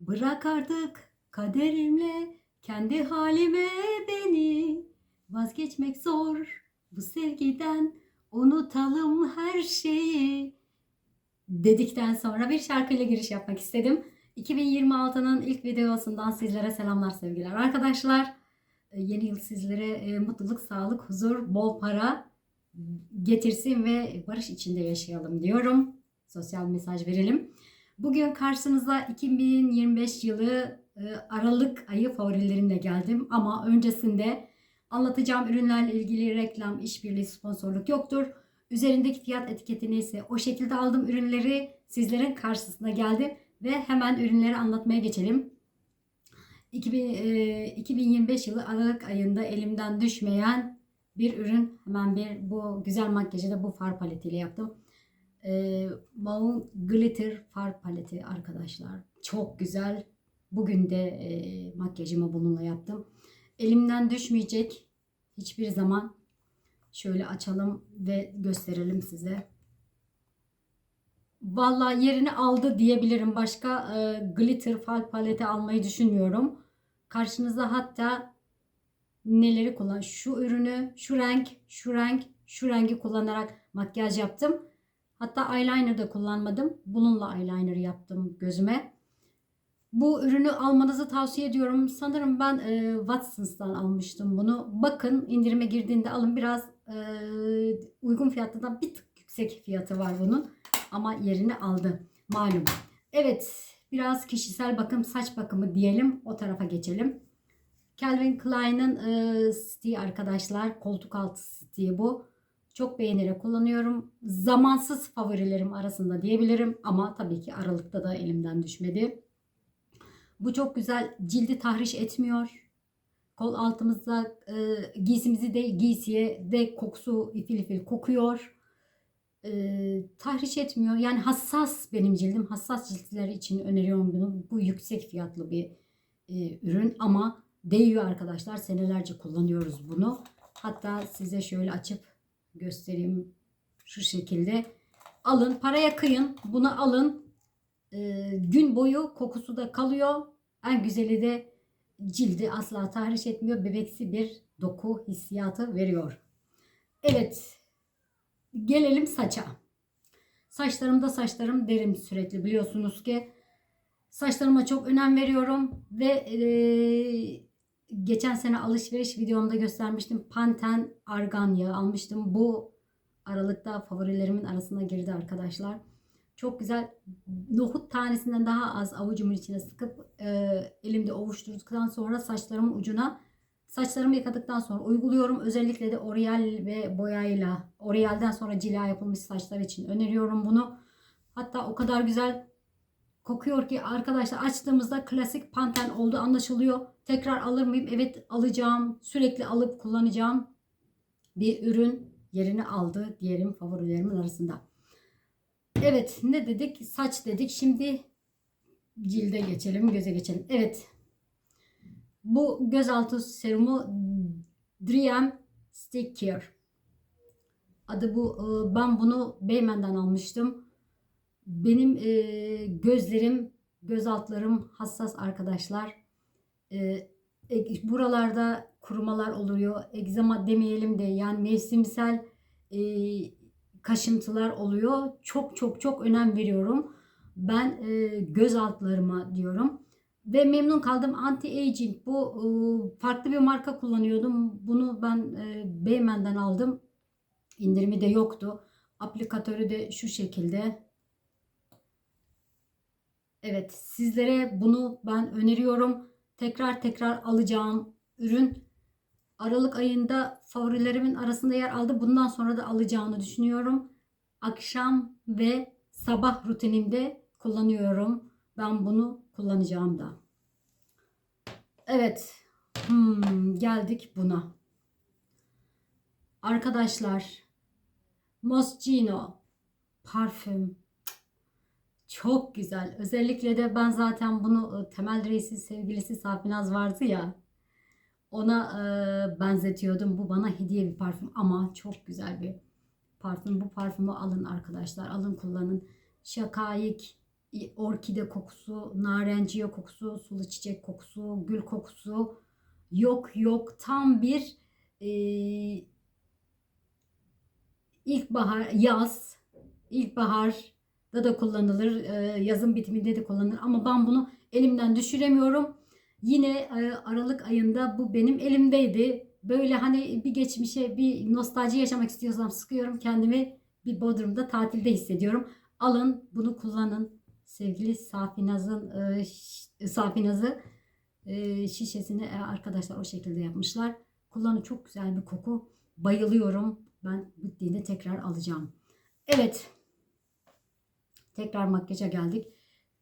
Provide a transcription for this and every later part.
Bırak artık kaderimle kendi halime beni. Vazgeçmek zor bu sevgiden unutalım her şeyi. Dedikten sonra bir şarkıyla giriş yapmak istedim. 2026'nın ilk videosundan sizlere selamlar sevgiler arkadaşlar. Ee, Yeni yıl sizlere e, mutluluk, sağlık, huzur, bol para getirsin ve barış içinde yaşayalım diyorum. Sosyal mesaj verelim. Bugün karşınıza 2025 yılı e, Aralık ayı favorilerimle geldim ama öncesinde anlatacağım ürünlerle ilgili reklam, işbirliği, sponsorluk yoktur. Üzerindeki fiyat etiketini ise o şekilde aldım ürünleri sizlerin karşısına geldim ve hemen ürünleri anlatmaya geçelim. 2000, e, 2025 yılı Aralık ayında elimden düşmeyen bir ürün. Hemen bir bu güzel makyajı da bu far paletiyle yaptım. E, Maun Glitter far paleti arkadaşlar. Çok güzel. Bugün de e, makyajımı bununla yaptım. Elimden düşmeyecek hiçbir zaman. Şöyle açalım ve gösterelim size. Vallahi yerini aldı diyebilirim. Başka e, glitter far paleti almayı düşünmüyorum. Karşınıza hatta neleri kullan? Şu ürünü, şu renk, şu renk, şu rengi kullanarak makyaj yaptım. Hatta eyeliner da kullanmadım. Bununla eyeliner yaptım gözüme. Bu ürünü almanızı tavsiye ediyorum. Sanırım ben e, Watsons'tan almıştım bunu. Bakın indirime girdiğinde alın. Biraz e, uygun fiyatından bir tık yüksek fiyatı var bunun. Ama yerini aldı. Malum. Evet. Biraz kişisel bakım, saç bakımı diyelim. O tarafa geçelim. Calvin Klein'in e, siteyi arkadaşlar. Koltuk altı siteyi bu. Çok beğenerek kullanıyorum. Zamansız favorilerim arasında diyebilirim. Ama tabii ki Aralık'ta da elimden düşmedi. Bu çok güzel. Cildi tahriş etmiyor. Kol altımızda e, giysimizi de giysiye de kokusu ifil ifil kokuyor. E, tahriş etmiyor. Yani hassas benim cildim. Hassas ciltler için öneriyorum bunu. Bu yüksek fiyatlı bir e, ürün ama değiyor arkadaşlar. Senelerce kullanıyoruz bunu. Hatta size şöyle açıp göstereyim. Şu şekilde. Alın. Paraya kıyın. Bunu alın. E, gün boyu kokusu da kalıyor. En güzeli de cildi asla tahriş etmiyor. Bebeksi bir doku hissiyatı veriyor. Evet. Gelelim saça. Saçlarımda saçlarım derim sürekli biliyorsunuz ki. Saçlarıma çok önem veriyorum ve e, geçen sene alışveriş videomda göstermiştim. Panten argan yağı almıştım. Bu aralıkta favorilerimin arasına girdi arkadaşlar. Çok güzel nohut tanesinden daha az avucumun içine sıkıp e, elimde ovuşturduktan sonra saçlarımın ucuna saçlarımı yıkadıktan sonra uyguluyorum. Özellikle de L'Oreal ve boyayla L'Oreal'den sonra cila yapılmış saçlar için öneriyorum bunu. Hatta o kadar güzel kokuyor ki arkadaşlar açtığımızda klasik Pantene olduğu anlaşılıyor. Tekrar alır mıyım? Evet alacağım. Sürekli alıp kullanacağım bir ürün yerini aldı diyelim favorilerimin arasında. Evet ne dedik? Saç dedik. Şimdi cilde geçelim, göze geçelim. Evet. Bu gözaltı serumu Dream Stick Care. Adı bu. Ee, Ben bunu Beymen'den almıştım. Benim e, gözlerim, göz altlarım hassas arkadaşlar. E, e, buralarda kurumalar oluyor. Egzama demeyelim de yani mevsimsel e, kaşıntılar oluyor. Çok çok çok önem veriyorum. Ben e, göz altlarıma diyorum. Ve memnun kaldım. Anti-aging bu e, farklı bir marka kullanıyordum. Bunu ben e, Beymen'den aldım. İndirimi de yoktu. Aplikatörü de şu şekilde. Evet sizlere bunu ben öneriyorum. Tekrar tekrar alacağım ürün Aralık ayında favorilerimin arasında yer aldı. Bundan sonra da alacağını düşünüyorum. Akşam ve sabah rutinimde kullanıyorum. Ben bunu kullanacağım da. Evet. Hmm, geldik buna. Arkadaşlar. Moschino parfüm. Çok güzel. Özellikle de ben zaten bunu e, Temel Reis'in sevgilisi Safinaz vardı ya ona e, benzetiyordum. Bu bana hediye bir parfüm ama çok güzel bir parfüm. Bu parfümü alın arkadaşlar. Alın kullanın. Şakayik orkide kokusu, narenciye kokusu, sulu çiçek kokusu, gül kokusu yok yok tam bir e, ilkbahar, yaz, ilkbaharda da kullanılır, e, yazın bitiminde de kullanılır ama ben bunu elimden düşüremiyorum. Yine e, Aralık ayında bu benim elimdeydi. Böyle hani bir geçmişe bir nostalji yaşamak istiyorsam sıkıyorum kendimi bir Bodrum'da tatilde hissediyorum. Alın bunu kullanın. Sevgili Safinaz'ın e, Safinaz'ı şişesini arkadaşlar o şekilde yapmışlar. Kullanın çok güzel bir koku. Bayılıyorum. Ben bittiğinde tekrar alacağım. Evet. Tekrar makyaja geldik.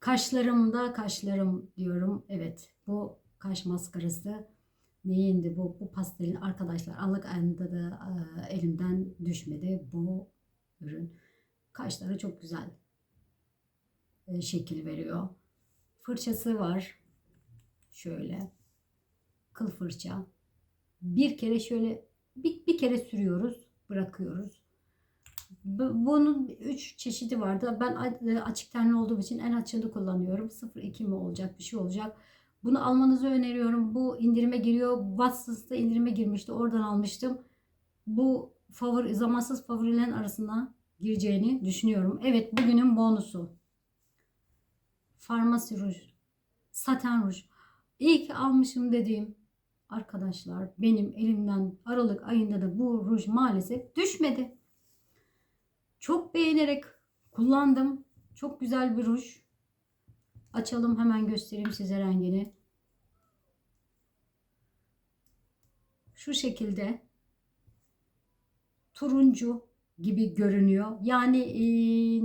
Kaşlarımda kaşlarım diyorum. Evet. Bu kaş maskarası neyindi bu? Bu pastelin arkadaşlar Aralık ayında da e, elimden düşmedi bu ürün. Kaşları çok güzel e, şekil veriyor. Fırçası var. Şöyle. Kıl fırça. Bir kere şöyle bir, bir kere sürüyoruz. Bırakıyoruz. Bu- Bunun 3 çeşidi vardı. Ben a- açık tenli olduğum için en açığını kullanıyorum. 0.2 mi olacak bir şey olacak. Bunu almanızı öneriyorum. Bu indirime giriyor. Watsons'ta indirime girmişti. Oradan almıştım. Bu favori, zamansız favorilerin arasına gireceğini düşünüyorum. Evet bugünün bonusu. Farmasi ruj. Saten ruj. İyi ki almışım dediğim arkadaşlar benim elimden Aralık ayında da bu ruj maalesef düşmedi. Çok beğenerek kullandım. Çok güzel bir ruj. Açalım hemen göstereyim size rengini. Şu şekilde turuncu gibi görünüyor. Yani eee,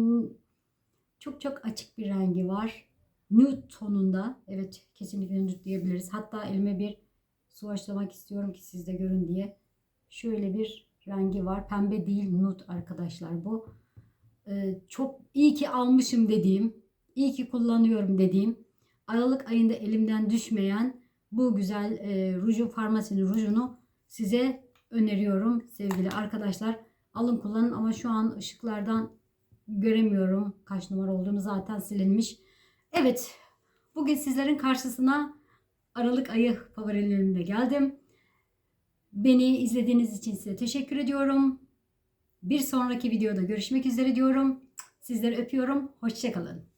çok çok açık bir rengi var. Nude tonunda. Evet kesinlikle nude diyebiliriz. Hatta elime bir swatchlamak istiyorum ki siz de görün diye. Şöyle bir rengi var. Pembe değil nude arkadaşlar bu. Ee, çok iyi ki almışım dediğim, iyi ki kullanıyorum dediğim, Aralık ayında elimden düşmeyen bu güzel e, rujun farmasinin rujunu size öneriyorum sevgili arkadaşlar. Alın kullanın ama şu an ışıklardan göremiyorum kaç numara olduğunu zaten silinmiş. Evet bugün sizlerin karşısına Aralık ayı favorilerimle geldim. Beni izlediğiniz için size teşekkür ediyorum. Bir sonraki videoda görüşmek üzere diyorum. Sizleri öpüyorum. Hoşçakalın.